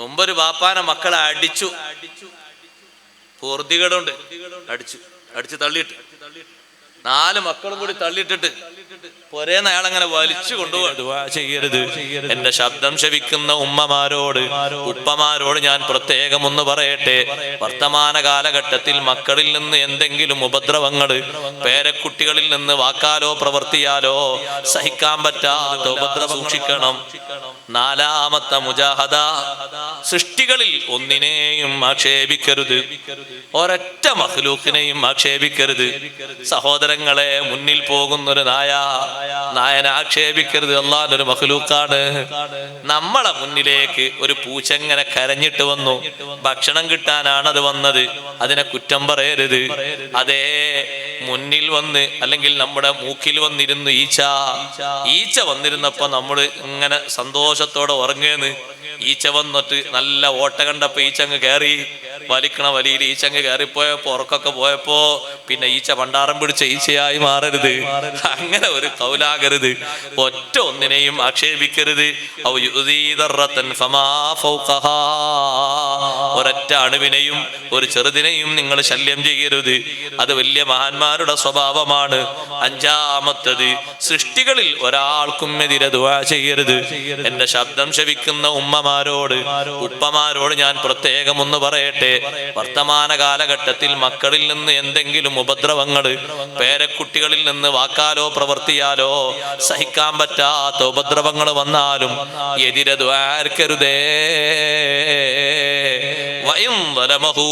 മുമ്പൊരു ബാപ്പാനെ മക്കളെ അടിച്ചു. പൂർത്തികേടുണ്ട് അടിച്ചു. അടിച്ചു തള്ളിയിട്ട്. നാല് മക്കളും കൂടി തള്ളിയിട്ടിട്ട് പൊരേന്ന് അയാളങ്ങനെ വലിച്ചു കൊണ്ടുപോകും ദുആ ചെയ്യരുത്. എന്റെ ശബ്ദം ശവിക്കുന്ന ഉമ്മമാരോട് ഉപ്പമാരോട് ഞാൻ പ്രത്യേകം ഒന്ന് പറയട്ടെ. വർത്തമാന കാലഘട്ടത്തിൽ മക്കളിൽ നിന്ന് എന്തെങ്കിലും ഉപദ്രവങ്ങൾ പേരക്കുട്ടികളിൽ നിന്ന് വാക്കാലോ പ്രവർത്തിയാലോ സഹിക്കാൻ പറ്റാത്ത ഉപദ്രവം സൂക്ഷിക്കണം. നാലാമത്തെ മുജാഹദ സൃഷ്ടികളിൽ ഒന്നിനെയും ആക്ഷേപിക്കരുത്. ഒരൊറ്റ മഹ്ലൂക്കിനെയും ആക്ഷേപിക്കരുത്. സഹോദരങ്ങളെ മുന്നിൽ പോകുന്നൊരു നായ. നായനെ ആക്ഷേപിക്കരുത്. അല്ലാതൊരു മഹലൂക്കാണ് നമ്മളെ മുന്നിലേക്ക് ഒരു പൂച്ചങ്ങനെ കരഞ്ഞിട്ട് വന്നു. ഭക്ഷണം കിട്ടാനാണ് അത് വന്നത്. അതിനെ കുറ്റം പറയരുത്. അതേ മുന്നിൽ വന്ന് അല്ലെങ്കിൽ നമ്മുടെ മൂക്കിൽ വന്നിരുന്നു ഈച്ച. ഈച്ച വന്നിരുന്നപ്പോ നമ്മൾ ഇങ്ങനെ സന്തോഷത്തോടെ ഉറങ്ങേന്ന്. ഈച്ച വന്നിട്ട് നല്ല ഓട്ട കണ്ടപ്പോ ഈച്ച അങ്ങ് കയറി വലിക്കണ വലിയിൽ ഈച്ചങ്ങ് കയറിപ്പോയോ പുറക്കൊക്കെ പോയപ്പോ പിന്നെ ഈച്ച പണ്ടാറം പിടിച്ച ഈച്ചയായി മാറരുത്. അങ്ങനെ ഒരു കൗലാകരുത്. ഒറ്റ ഒന്നിനെയും ആക്ഷേപിക്കരുത്. ഒരൊറ്റ അണുവിനെയും ഒരു ചെറുതിനെയും നിങ്ങൾ ശല്യം ചെയ്യരുത്. അത് വലിയ മഹാന്മാരുടെ സ്വഭാവമാണ്. അഞ്ചാമത്തത് സൃഷ്ടികളിൽ ഒരാൾക്കും എതിരെ ദുവാ ചെയ്യരുത്. എന്റെ ശബ്ദം ശവിക്കുന്ന ഉമ്മമാരോട് ഉപ്പമാരോട് ഞാൻ പ്രത്യേകം ഒന്ന് പറയട്ടെ. വർത്തമാന കാലഘട്ടത്തിൽ മക്കളിൽ നിന്ന് എന്തെങ്കിലും ഉപദ്രവങ്ങൾ പേരക്കുട്ടികളിൽ നിന്ന് വാക്കാലോ പ്രവർത്തിയാലോ സഹിക്കാൻ പറ്റാത്ത ഉപദ്രവങ്ങൾ വന്നാലും എതിരെ ദ്വാർക്കരുതേ വയം വലമഹൂ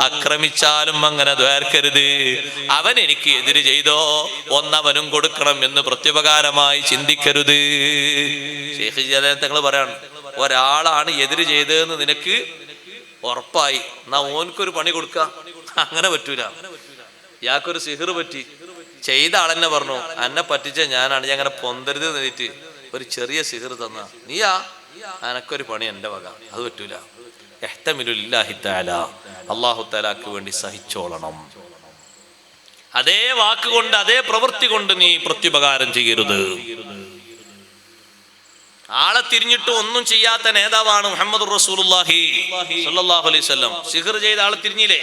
അക്രമിച്ചാലും അങ്ങനെ ദ്വാർക്കരുത് അവൻ എനിക്ക് എതിര് ചെയ്തോ ഒന്നവനും കൊടുക്കണം എന്ന് പ്രത്യുപകാരമായി ചിന്തിക്കരുത്. ശേഖ് തങ്ങൾ പറയാണ് ഒരാളാണ് എതിര് ചെയ്തതെന്ന് നിനക്ക് ഉറപ്പായി. എന്നാ ഓനക്കൊരു പണി കൊടുക്ക. അങ്ങനെ പറ്റൂല. ഇയാൾക്കൊരു സിഹർ പറ്റി. ചെയ്ത ആളെന്നെ പറഞ്ഞു എന്നെ പറ്റിച്ച ഞാനാണ്. ഞാൻ അങ്ങനെ പൊന്തരുത് നേരിട്ട് ഒരു ചെറിയ സിഹർ തന്ന. നീയാ? അനക്കൊരു പണി എന്റെ വക. അത് പറ്റൂല. എഹ്തമിലുല്ലാഹി തആല. അല്ലാഹു തആലാക്ക് വേണ്ടി സഹിച്ചോളണം. അതേ വാക്കുകൊണ്ട് അതേ പ്രവൃത്തി കൊണ്ട് നീ പ്രത്യുപകാരം ചെയ്യരുത്. ആളെ തിരിഞ്ഞിട്ട് ഒന്നും ചെയ്യാത്ത നേതാവാണ് മുഹമ്മദ് അലൈഹി സിഹർ ചെയ്ത ആളെ തിരിഞ്ഞില്ലേ?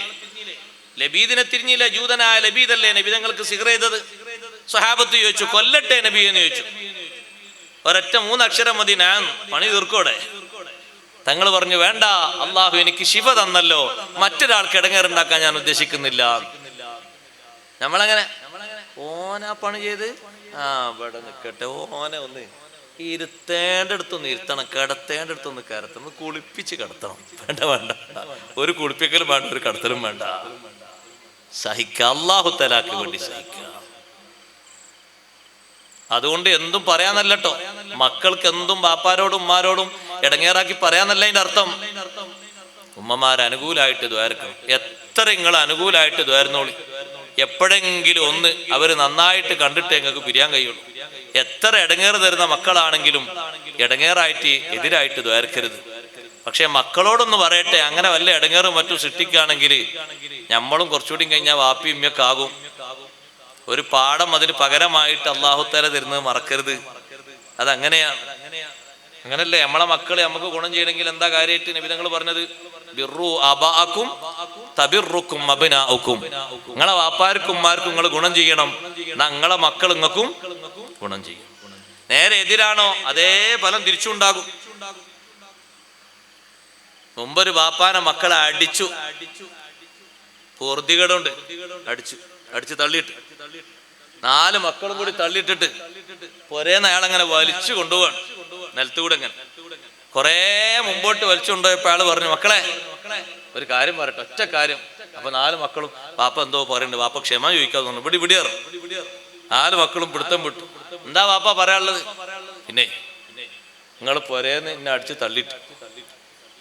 ലബീദിനെ തിരിഞ്ഞില്ല? ജൂതനായ ലബീദല്ലേ നബി തങ്ങൾക്ക് സിഹർ ചെയ്തത്? സ്വഹാബത്ത് ചോദിച്ചു കൊല്ലട്ടെ നബി എന്ന് ചോദിച്ചു. ഒരൊറ്റ മൂന്നക്ഷരം മതി ഞാൻ പണി തീർക്കോടെ. തങ്ങൾ പറഞ്ഞു വേണ്ട അള്ളാഹു എനിക്ക് ശിവ തന്നല്ലോ. മറ്റൊരാൾക്ക് ഇടങ്ങേറുണ്ടാക്കാൻ ഞാൻ ഉദ്ദേശിക്കുന്നില്ല. നമ്മളങ്ങനെ ഓനെ പണി ചെയ്ത്? ആ ഇവിടെ നിൽക്കട്ടെ ഓനെ ഒന്ന് ഇരുത്തേണ്ടടുത്തൊന്ന് ഇരുത്തണം കിടത്തേണ്ടടുത്തൊന്ന് കിടത്തണം കുളിപ്പിച്ച് കിടത്തണം. വേണ്ട വേണ്ട ഒരു കുളിപ്പിക്കലും വേണ്ട ഒരു കടത്തലും വേണ്ട. സഹിക്കുക അള്ളാഹു തലാക്ക് വേണ്ടി സഹിക്കുക അതുകൊണ്ട് എന്തും പറയാനല്ലട്ടോ മക്കൾക്ക് എന്തും ബാപ്പാരോടും ഉമ്മാരോടും ഇടങ്ങേറാക്കി പറയാനല്ല അതിന്റെ അർത്ഥം. ഉമ്മമാർ അനുകൂലമായിട്ട് ദ്വാരക്കണം. എത്ര നിങ്ങൾ അനുകൂലായിട്ട് ദ്വാരുന്നോളി. എപ്പോഴെങ്കിലും ഒന്ന് അവർ നന്നായിട്ട് കണ്ടിട്ട് ഞങ്ങൾക്ക് പിരിയാൻ കഴിയുള്ളൂ. എത്ര ഇടങ്ങേറ് തരുന്ന മക്കളാണെങ്കിലും ഇടങ്ങേറായിട്ട് എതിരായിട്ട് ദ്വാരക്കരുത്. പക്ഷെ മക്കളോടൊന്ന് പറയട്ടെ അങ്ങനെ വല്ല ഇടങ്ങേറും മറ്റും സൃഷ്ടിക്കുകയാണെങ്കിൽ നമ്മളും കുറച്ചുകൂടി കഴിഞ്ഞാൽ വാപ്പി ഇമ്മയൊക്കെ ആകും. ഒരു പാഠം അതിന് പകരമായിട്ട് അള്ളാഹുത്തല തരുന്നത് മറക്കരുത്. അതങ്ങനെയാണ്. അങ്ങനല്ലേ നമ്മളെ മക്കളെ നമുക്ക് ഗുണം ചെയ്യണമെങ്കിൽ എന്താ കാര്യമായിട്ട് നബിതങ്ങൾ പറഞ്ഞത്? ബിറു അബാക്കും തബിറുക്കും അബിനാക്കും നിങ്ങളെ വാപ്പാർക്കും ഉമ്മാർക്കും നിങ്ങൾ ഗുണം ചെയ്യണം. നിങ്ങളെ മക്കൾ നിങ്ങൾക്കും ഗുണം ചെയ്യും. നേരെ എതിരാണോ അതേ ഫലം തിരിച്ചുണ്ടാകും. മുമ്പൊരു ബാപ്പാനെ മക്കളെ അടിച്ചു. പൂർത്തികേടുണ്ട് അടിച്ചു. അടിച്ച് തള്ളിയിട്ട്. നാല് മക്കളും കൂടി തള്ളിയിട്ടിട്ട് പൊരേന്ന് അയാളങ്ങനെ വലിച്ചു കൊണ്ടുപോവാണ്. നിലത്തുകൂടെ അങ്ങനെ കുറേ മുമ്പോട്ട് വലിച്ചു കൊണ്ടുപോയപ്പോ അയാൾ പറഞ്ഞു മക്കളെ ഒരു കാര്യം പറയട്ടെ ഒറ്റ കാര്യം. അപ്പൊ നാല് മക്കളും പാപ്പ എന്തോ പറയുന്നുണ്ട് പാപ്പ ക്ഷമ ചോദിക്കാതെ തോന്നുന്നു ഇവിടെ നാല് മക്കളും പിടുത്തം വിട്ടു. എന്താ പാപ്പ പറയാനുള്ളത്? പിന്നെ നിങ്ങൾ പൊരേന്ന് എന്നെ അടിച്ച് തള്ളിട്ട്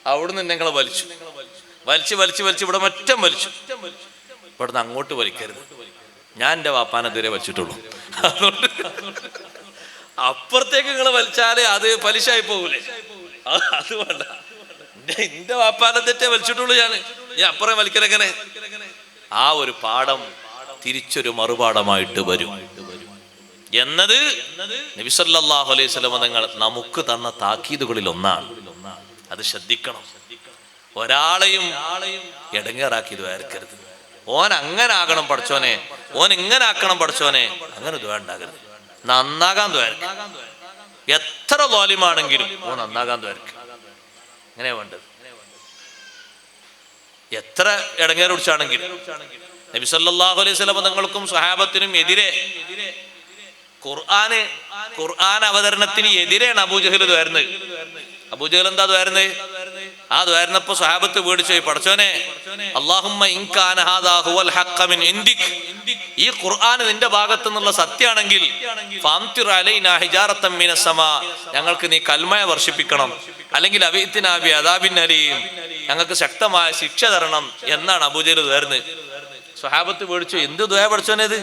അവിടുന്ന് നിങ്ങളെ വലിച്ചു. വലിച്ച് വലിച്ച് വലിച്ച് ഇവിടെ മറ്റം വലിച്ചു. ഇവിടുന്ന് അങ്ങോട്ട് വലിക്കരുത്. ഞാൻ എന്റെ വാപ്പാനെതിരെ വലിച്ചിട്ടുള്ളൂ. അപ്പുറത്തേക്ക് നിങ്ങൾ വലിച്ചാൽ അത് പലിശായി പോകൂലേ? അത് അത് വേണ്ട എന്റെ- എന്റെ വാപ്പാനെ തെറ്റേ വലിച്ചിട്ടുള്ളൂ ഞാൻ ഞാൻ അപ്പുറം വലിക്കലെങ്ങനെ. ആ ഒരു പാഠം തിരിച്ചൊരു മറുപാഠമായിട്ട് വരും. എന്നത് നബിസല്ലാഹു അലൈഹി സ്വലമ തങ്ങൾ നമുക്ക് തന്ന താക്കീതുകളിൽ ഒന്നാണ്. അത് ശ്രദ്ധിക്കണം. ഒരാളെയും ഇടങ്ങേറാക്കി ഇത് വരക്കരുത് ഓൻ അങ്ങനെ ആകണം പഠിച്ചോനെ ഓൻ ഇങ്ങനെ ആക്കണം പഠിച്ചോനെ അങ്ങനെ ദ്വാണ്ടാകരുത് നന്നാകാൻ ദ്വാരക്ക എത്ര ലോലിമാണെങ്കിലും ഓൻ നന്നാകാൻ ദ്വാരക്ക അങ്ങനെയാ വേണ്ടത്? എത്ര ഇടങ്ങേറ് പിടിച്ചാണെങ്കിലും നബി സല്ലല്ലാഹു അലൈഹി വസല്ലം തങ്ങൾക്കും സഹാബത്തിനും എതിരെ ഖുർആന് ഖുർആൻ അവതരണത്തിന് എതിരെയാണ് അബൂജഹൽ ദ്വാരുന്നത്. അബൂജഹൽ എന്താ ദ്വാരുന്നത്? ആ ദ്വാരുന്നപ്പോ സ്വഹാബത്ത് പേടിച്ചു പോയി പടച്ചോനെ അല്ലാഹുമ്മ ഇൻ കാന ഹാദാ ഹുവൽ ഹഖ്ഖ മിൻ ഇൻദിക് ഈ ഖുർആൻ നിന്റെ ഭാഗത്തു നിന്നുള്ള സമാ ഞങ്ങൾക്ക് നീ കൽമയ വർഷിപ്പിക്കണം. അല്ലെങ്കിൽ അവീത്തിനാ ബി അദാബിൻ അലീം ഞങ്ങൾക്ക് ശക്തമായ ശിക്ഷ തരണം എന്നാണ് അബൂജയിൽ തേർന്ന് സ്വഹാബത്ത് പേടിച്ചു എന്ത് ദ്വയ പഠിച്ചോനേത്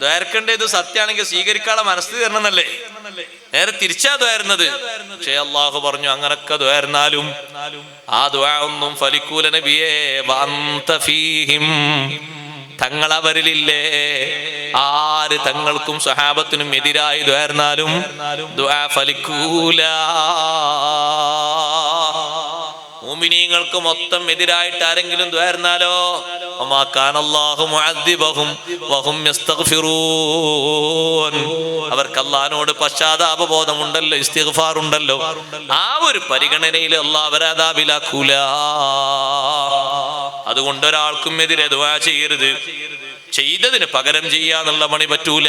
ദ്വയർക്കേണ്ടത് സത്യാണെങ്കിൽ സ്വീകരിക്കാനുള്ള തരണം തരണമെന്നല്ലേ നേരെ തിരിച്ചാ ദ്വയർന്നത് പക്ഷേ അള്ളാഹു പറഞ്ഞു അങ്ങനൊക്കെ ദ്വയർന്നാലും ആ ദ്വയ ഒന്നും ഫലിക്കൂല നബിയേ തങ്ങൾ അവരിലില്ലേ ആര് തങ്ങൾക്കും സഹാബത്തിനും എതിരായി ദ്വയർന്നാലും ദ്വയ ഫലിക്കൂല. മൊത്തം എതിരായിട്ട് ആരെങ്കിലും ദ്വാരുന്നാലോ അവർക്ക് അള്ളഹാനോട് പശ്ചാത്താപബോധമുണ്ടല്ലോ ഇസ്തിഗ്ഫാർ ഉണ്ടല്ലോ ആ ഒരു പരിഗണനയിൽ അള്ളാഹ് അവരാതാവിലാക്കൂല അതുകൊണ്ട് ഒരാൾക്കും എതിരെ ദുആ ചെയ്യരുത്. ചെയ്തതിന് പകരം ചെയ്യാന്നുള്ള മണി പറ്റൂല.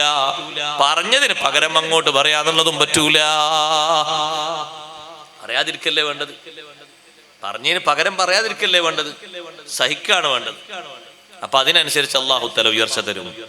പറഞ്ഞതിന് പകരം അങ്ങോട്ട് പറയാന്നുള്ളതും പറ്റൂല. പറയാതിരിക്കല്ലേ വേണ്ടത്? പറഞ്ഞതിന് പകരം പറയാതിരിക്കല്ലേ വേണ്ടത്? സഹിക്കാണ് വേണ്ടത്. അപ്പൊ അതിനനുസരിച്ച് അള്ളാഹു തല ഉയർച്ച തരും.